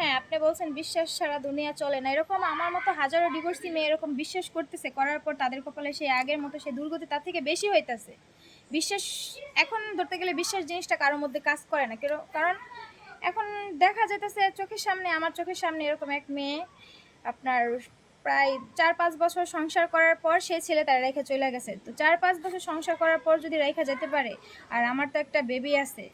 হ্যাঁ আপনি বলছেন বিশ্বাস ছাড়া দুনিয়া চলে না। এরকম আমার মতো হাজারো ডিভোর্সি মেয়ে এরকম বিশ্বাস করতেছে, করার পর তাদের কপালে সেই আগের মতো সেই দুর্গতি তার থেকে বেশি হইতাছে। বিশ্বাস, এখন ধরতে গেলে বিশ্বাস জিনিসটা কারোর মধ্যে কাজ করে না। কারণ এখন দেখা যেতেছে চোখের সামনে, আমার চোখের সামনে এরকম এক মেয়ে, আপনার প্রায় চার পাঁচ বছর সংসার করার পর সে ছেলে তার রেখে চলে গেছে। তো চার পাঁচ বছর সংসার করার পর যদি রেখা যেতে পারে, আর আমার তো একটা বেবি আছে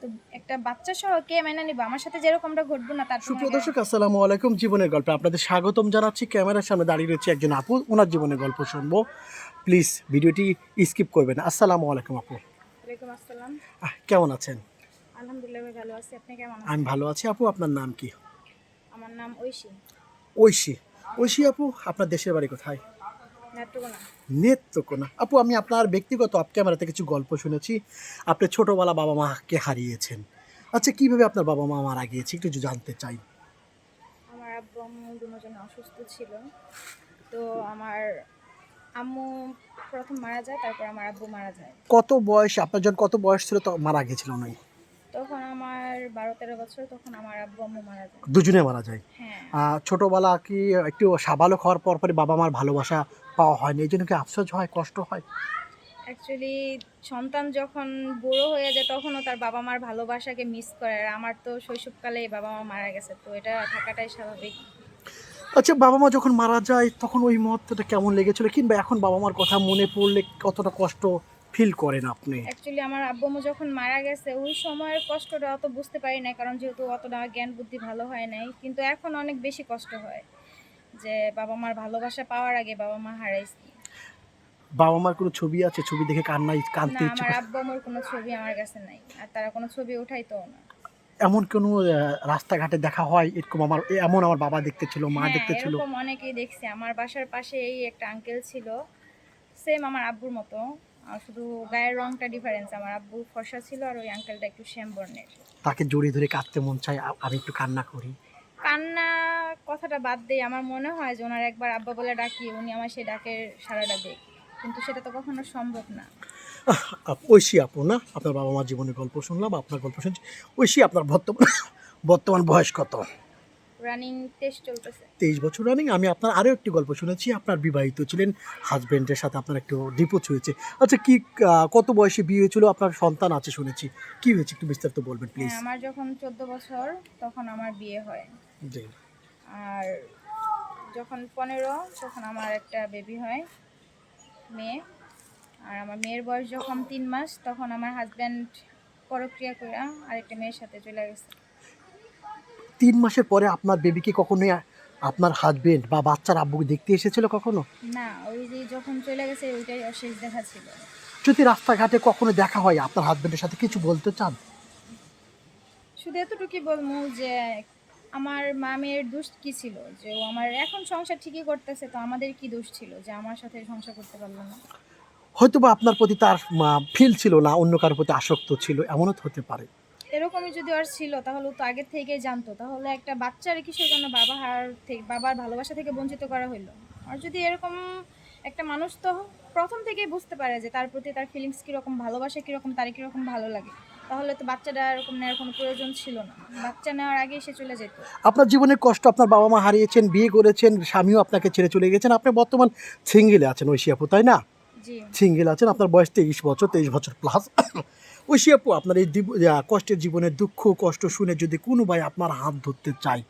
তো একটা বাচ্চা সহ কে মেনে নিবে? আমার সাথে যেরকমটা ঘটবো না তার তো সুপ্রিয় দর্শক আসসালামু আলাইকুম। জীবনের গল্পে আপনাদের স্বাগতম জানাচ্ছি। ক্যামেরার সামনে দাঁড়িয়ে রয়েছে একজন আপু। ওনার জীবনের গল্প শুনব। প্লিজ ভিডিওটি স্কিপ করবেন আসসালামু আলাইকুম আপু। ওয়ালাইকুম আসসালাম। কেমন আছেন? আলহামদুলিল্লাহ ভালো আছি। আপনি কেমন আছেন? আমি ভালো আছি আপু। আপনার নাম কি? আমার নাম ঐশী। ঐশী। ঐশী আপু আপনার দেশের বাড়ি কোথায়? নেত্রকোনা। আপু আমি আপনার ব্যক্তিগত অফ ক্যামেরাতে কিছু গল্প শুনেছি। আপনি ছোটোবেলা বাবা মাকে হারিয়েছেন। আচ্ছা কীভাবে আপনার বাবা মা মারা গিয়েছে? একটু জানতে চাই। আমার আব্বু আম্মু দুজন অসুস্থ ছিল। তো আমার আম্মু প্রথম মারা যায় তারপর আমার আব্বু মারা যায়। কত বয়স? আপনার যখন কত বয়স ছিল তো মারা গিয়েছিল উনি? তখন আমার বারো তেরো বছর তখন আমার আব্বু আম্মু মারা যায়। দুজনে মারা যায়? হ্যাঁ। ছোটবেলা কি একটু সাবালক হওয়ার পর পরে বাবা মার ভালোবাসা পাওয়া হয়নি এই জন্য কি আফসোস হয় কষ্ট হয়? অ্যাকচুয়ালি সন্তান যখন বড় হয়ে যায় তখনও তার বাবা মার ভালোবাসাকে মিস করে আর আমার তো শৈশবকালে বাবা মা মারা গেছে তো এটা থাকাটাই স্বাভাবিক। আচ্ছা বাবা মা যখন মারা যায় তখন ওই মুহূর্তটা কেমন লেগেছিল? কিংবা এখন বাবা মার কথা মনে পড়লে কতটা কষ্ট ফিল করেন আপনি? অ্যাকচুয়ালি আমার আব্বু আম্মু যখন মারা গেছে ওই সময়ের কষ্টটা অত বুঝতে পারি না কারণ যেহেতু অতটা জ্ঞান বুদ্ধি ভালো হয় নাই কিন্তু এখন অনেক বেশি কষ্ট হয়। যে বাবা মার ভালোবাসা পাওয়ার আগে বাবা মা হারাইছি। বাবা মার কোনো ছবি আছে? ছবি দেখে কান্নাই না কানতে ইচ্ছে আমার করে? আব্বু আম্মুর কোনো ছবি আমার কাছে নাই। আর তারা কোনো ছবি উঠাইতো না। এমন কোনো রাস্তাঘাটে দেখা হয়? এরকম আমার এমন আমার বাবা দেখতে ছিল মা হ্যাঁ, দেখতে ছিল। এরকম অনেকেই দেখছি। আমার বাসার পাশে এই একটা আঙ্কেল ছিল। সেম আমার আব্বুর মতো। শুধু গায়ের রংটা ডিফারেন্স আমার আব্বু ফর্সা ছিল আর ওই আঙ্কেলটা একটু শ্যাম বর্ণের তাকে জড়িয়ে ধরে কাঁদতে মন চায়। আমি একটু কান্না করি। কান্না কথাটা বাদ দিয়ে আমার মনে হয় যে ওনার একবার আব্বা বলে ডাকি উনি আমার সেই ডাকের সারাটা দেখ। কিন্তু সেটা তো কখনো সম্ভব না। ঐশী আপু না? আপনার বাবা মার জীবনের গল্প শুনলাম আপনার গল্প শুনছি। ঐশী আপনার বর্তমান বর্তমান বয়স কত? রানিং টেস্ট চলতেছে। তেইশ বছর রানিং আমি আপনার আরও একটি গল্প শুনেছি। আপনার বিবাহিত ছিলেন হাজবেন্ডের সাথে আপনার একটু ডিপোচ হয়েছে। আচ্ছা কি কত বয়সে বিয়ে হয়েছিল? আপনার সন্তান আছে শুনেছি। কি হয়েছে? একটু বিস্তারিত বলবেন প্লিজ হ্যাঁ আমার যখন চোদ্দ বছর তখন আমার বিয়ে হয়। আর যখন পনেরো তখন আমার একটা বেবি হয় মেয়ে। আর আমার মেয়ের বয়স যখন তিন মাস তখন আমার হাজব্যান্ড পরক্রিয়া করে আরেকটা মেয়ের সাথে চলে গেছে। তিন মাসের পরে আপনার বেবিকে কখনোই আপনার হাজবেন্ড বা বাচ্চার আব্বুকে দেখতে এসেছিল কখনো? না ওই যে যখন চলে গেছে ওইটাই শেষ দেখা ছিল। যদি রাস্তাঘাটে কখনো দেখা হয় আপনার হাজবেন্ডের সাথে কিছু বলতে চান? শুধু এতটুকুই বলব যে আমার মামের দোষ কি ছিল? যে ও আমার এখন সংসার ঠিকই করতেছে তো আমাদের কি দোষ ছিল যে আমার সাথে সংসার করতে পারল না? হয়তো বা আপনার প্রতি তার ফিল ছিল না অন্য কারোর প্রতি আসক্ত ছিল এমনও তো হতে পারে। এরকমই যদি আর ছিল তাহলে ও তো আগে থেকেই জানতো। তাহলে একটা বাচ্চার কিসের জন্য বাবা হার থেকে বাবার ভালোবাসা থেকে বঞ্চিত করা হইল? আর যদি এরকম একটা মানুষ তো প্রথম থেকেই বুঝতে পারে যে তার প্রতি তার ফিলিংস কীরকম ভালোবাসা কীরকম তার কীরকম ভালো লাগে। তাহলে তো বাচ্চাটা এরকম নেওয়ার কোনো প্রয়োজন ছিল না। বাচ্চা নেওয়ার আগে সে চলে যেত। আপনার জীবনের কষ্ট আপনার বাবা মা হারিয়েছেন বিয়ে করেছেন স্বামীও আপনাকে ছেড়ে চলে গেছেন। আপনি বর্তমান সিঙ্গেলে আছেন ঐশী আপু তাই না? সিঙ্গেল আছেন আপনার বয়স তেইশ বছর তেইশ বছর প্লাস ঐশী আপু আপনার এই কষ্টের জীবনের দুঃখ কষ্ট শুনে যদি কোনো ভাই আপনার হাত ধরতে চায়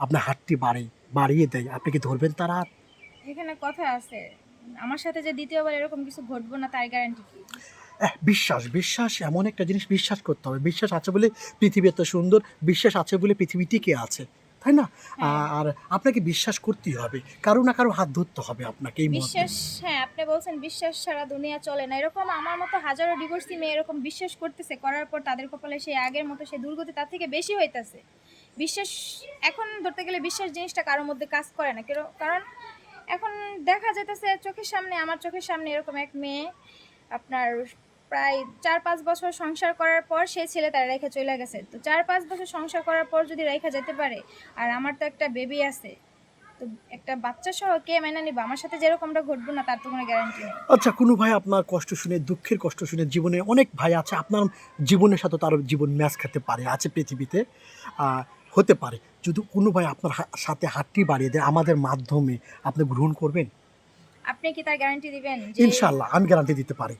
আপনার হাতটি বাড়ি বাড়িয়ে দেয় আপনি কি ধরবেন তার হাত? এখানে কথা আছে। আমার সাথে যে দ্বিতীয়বার এরকম কিছু ঘটবো না তার গ্যারান্টি কি? বিশ্বাস বিশ্বাস এমন একটা জিনিস বিশ্বাস করতে হবে। বিশ্বাস আছে বলে পৃথিবী এত সুন্দর বিশ্বাস আছে বলে পৃথিবী টিকে আছে তাই না? হ্যাঁ। আর আপনাকে বিশ্বাস করতেই হবে কারও না কারও হাত ধরতে হবে আপনাকে এই বিশ্বাস হ্যাঁ আপনি বলছেন বিশ্বাস ছাড়া দুনিয়া চলে না। এরকম আমার মতো হাজারো ডিভোর্সি মেয়ে এরকম বিশ্বাস করতেছে করার পর তাদের কপালে সেই আগের মতো সেই দুর্গতি তার থেকে বেশি হইতাছে। বিশ্বাস এখন ধরতে গেলে বিশ্বাস জিনিসটা কারোর মধ্যে কাজ করে না। কারণ এখন দেখা যেতেছে চোখের সামনে আমার চোখের সামনে এরকম এক মেয়ে আপনার প্রায় চার পাঁচ বছর সংসার করার পর সে ছেলে তার রেখে চলে গেছে। তো চার পাঁচ বছর সংসার করার পর যদি রেখে যেতে পারে আর আমার তো একটা বেবি আছে তো একটা বাচ্চা সহ কে মেনে নিবে? আমার সাথে যেরকমটা ঘটবো না তার তো কোনো গ্যারান্টি নেই। আচ্ছা কোনো ভাই আপনার কষ্ট শুনে দুঃখের কষ্ট শুনে জীবনে অনেক ভাই আছে আপনার জীবনের সাথে তার জীবন ম্যাচ খেতে পারে আছে পৃথিবীতে হতে পারে। যদি কোনো ভাই আপনার সাথে হাতটি বাড়িয়ে দেয় আমাদের মাধ্যমে আপনি গ্রহণ করবেন? আপনি কি তার গ্যারান্টি দিবেন ইনশাল্লাহ আমি গ্যারান্টি দিতে পারি।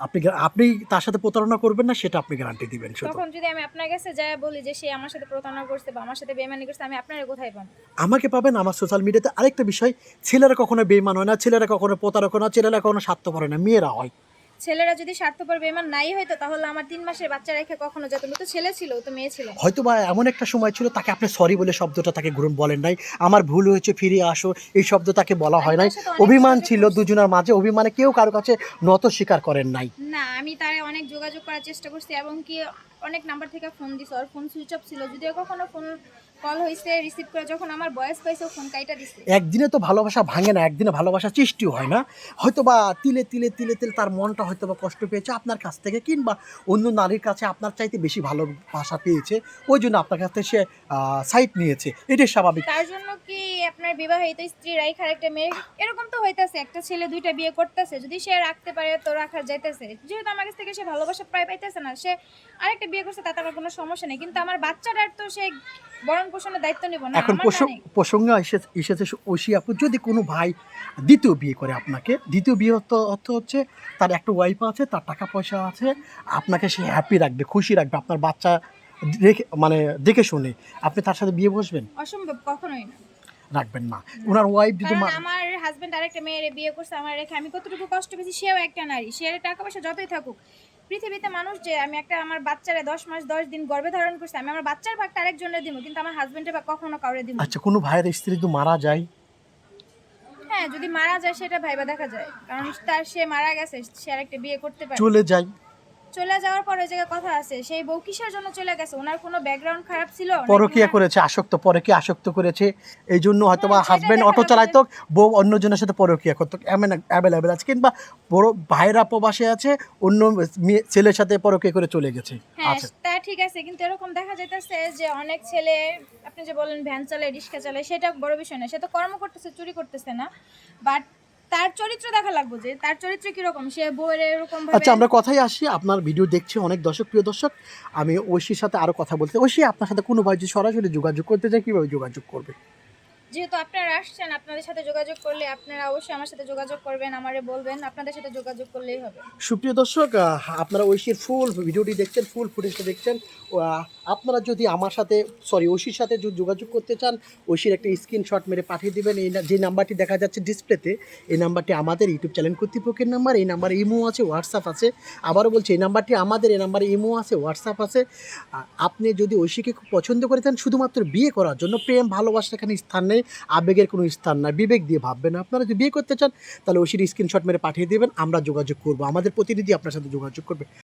আপনি আপনি তার সাথে প্রতারণা করবেন না সেটা আপনি গ্যারান্টি দিবেন তখন যদি আমি আপনার কাছে যাই বলি যে সে আমার সাথে প্রতারণা করছে বা আমার সাথে বেমানি করছে আমি আপনার কোথায় পাবো? আমাকে পাবেন আমার সোশ্যাল মিডিয়াতে আরেকটা বিষয় ছেলেরা কখনো বেমান হয় না ছেলেরা কখনো প্রতারক হয় না ছেলেরা কখনো স্বার্থ হয় না মেয়েরা হয়। ছেলেরা যদি স্বার্থপর বেমান নাই হইতো তাহলে আমার তিন মাসের বাচ্চা রেখে কখনো যেত। তো ছেলে ছিল তো মেয়ে ছিল। হয়তো বা এমন একটা সময় ছিল তাকে আপনি সরি বলে শব্দটা তাকে গ্রহণ বলেন নাই। আমার ভুল হয়েছে ফিরে আসো এই শব্দ তাকে বলা হয় নাই। অভিমান ছিল দুজনের মাঝে অভিমানে কেউ কারও কাছে নত স্বীকার করেন নাই। না আমি তারে অনেক যোগাযোগ করার চেষ্টা করছি এবং কি অনেক নাম্বার থেকে ফোন দিছে ওর ফোন সুইচ অফ ছিল। যদিও কখনো ফোন কল হয়েছে রিসিভ করে যখন আমার বয়স পাইছে ফোন কাইটা দিছে। একদিনে তো ভালোবাসা ভাঙে না একদিনে ভালোবাসা সৃষ্টিও হয় না। হয়তো বা তিলে তিলে তিলে তিলে তার মনটা হয়তো বা কষ্ট পেয়েছে আপনার কাছ থেকে কিংবা অন্য নারীর কাছে আপনার চাইতে বেশি ভালোবাসা পেয়েছে ওই জন্য আপনার কাছ থেকে সে সাইট নিয়েছে। এটাই স্বাভাবিক। তার জন্য কি আপনার বিবাহিত স্ত্রী রাইখার একটা মেয়ে? এরকম তো হইতাছে একটা ছেলে দুইটা বিয়ে করতেছে যদি সে রাখতে পারে তো রাখার যাইতেছে। যেহেতু আমার কাছ থেকে সে ভালোবাসা প্রায় পাইতেছে না সে আরেকটা বিয়ে করছে তাতে আমার কোনো সমস্যা নেই। কিন্তু আমার বাচ্চাটার তো সে বরণ পোষণের দায়িত্ব নিব না এখন প্রসঙ্গ এসেছে ঐশী আপু যদি কোনো ভাই দ্বিতীয় বিয়ে করে আপনাকে দ্বিতীয় বিয়ে অর্থ অর্থ হচ্ছে তার একটা ওয়াইফ আছে তার টাকা পয়সা আছে আপনাকে সে হ্যাপি রাখবে খুশি রাখবে আপনার বাচ্চা রেখে মানে দেখে শুনে। আপনি তার সাথে বিয়ে বসবেন? অসম্ভব কখনোই না। রাখবেন না। ওনার ওয়াইফ যদি আমার হাজবেন্ড আরেকটা মেয়েরে বিয়ে করছে আমার রেখে আমি কতটুকু কষ্ট পেয়েছি সেও একটা নারী। সে টাকা পয়সা যতই থাকুক পৃথিবীতে মানুষ যে আমি একটা আমার বাচ্চারে দশ মাস দশ দিন গর্ভে ধারণ করছি আমি আমার বাচ্চার ভাগটা আরেকজনের দিব কিন্তু আমার হাজবেন্ডের ভাগ কখনো কাউরে দিব। আচ্ছা কোনো ভাইয়ের স্ত্রী তো মারা যায়? হ্যাঁ যদি মারা যায় সেটা ভাইবা দেখা যায় কারণ তার সে মারা গেছে সে আরেকটা বিয়ে করতে পারে। চলে যায়। চলে যাওয়ার পর ওই জায়গায় কথা আছে। সেই বউ কিসের জন্য চলে গেছে? ওনার কোনো ব্যাকগ্রাউন্ড খারাপ ছিল? পরকিয়া করেছে আসক্ত পরকে আসক্ত করেছে। এই জন্য হয়তো বা হ্যাঁ, হাজবেন্ড অটো। চালাইতো বউ অন্যজনের সাথে পরকিয়া করতো। এমন অ্যাভেলেবেল আছে। কিংবা বড় ভাইরা প্রবাসে আছে অন্য ছেলের সাথে পরকিয়া করে চলে গেছে। হ্যাঁ আচ্ছা। তা ঠিক আছে। কিন্তু এরকম দেখা যাইতেছে যে অনেক ছেলে আপনি যে বলেন ভ্যান চালায় রিক্সা চালায় সেটা বড় বিষয় না। সে তো কর্ম করতেছে চুরি করতেছে না। বাট তার চরিত্র দেখা লাগবে যে, তার চরিত্র কীরকম? সে বউয়ের এরকম আচ্ছা আমরা কথাই আসি। আপনার ভিডিও দেখছি অনেক দর্শক, প্রিয় দর্শক। আমি ঐশীর সাথে আরও কথা বলতে ঐশী, আপনার সাথে কোনো ভাই যদি সরাসরি যোগাযোগ করতে চাই কীভাবে যোগাযোগ করবে? যেহেতু আপনারা আসছেন, আপনাদের সাথে যোগাযোগ করলে আপনারা অবশ্যই আমার সাথে যোগাযোগ করবেন, আমারে বলবেন, আপনাদের সাথে যোগাযোগ করলেই হবে। সুপ্রিয় দর্শক আপনারা ঐশীর ফুল ভিডিওটি দেখছেন, ফুল ফুটেজটা দেখছেন। আপনারা যদি আমার সাথে সরি ঐশীর সাথে যদি যোগাযোগ করতে চান, ঐশীর একটা স্ক্রিনশট মেরে পাঠিয়ে দিবেন। এই যে নাম্বারটি দেখা যাচ্ছে ডিসপ্লেতে এই নাম্বারটি আমাদের ইউটিউব চ্যানেল কর্তৃপক্ষের নাম্বার, এই নাম্বারে ইমো আছে হোয়াটসঅ্যাপ আছে। আবারও বলছি, এই নাম্বারটি আমাদের, এই নাম্বারে ইমো আছে হোয়াটসঅ্যাপ আছে। আপনি যদি ঐশীকে খুব পছন্দ করে থাকেন শুধুমাত্র বিয়ে করার জন্য প্রেম ভালোবাসা এখানে স্থান নেই। আবেগের কোনো স্থান নাই, বিবেক দিয়ে ভাববেন আপনারা যদি বিয়ে করতে চান, তাহলে ওই স্ক্রিনশট মেরে পাঠিয়ে দেবেন, আমরা যোগাযোগ করব। আমাদের প্রতিনিধি আপনার সাথে যোগাযোগ করবে।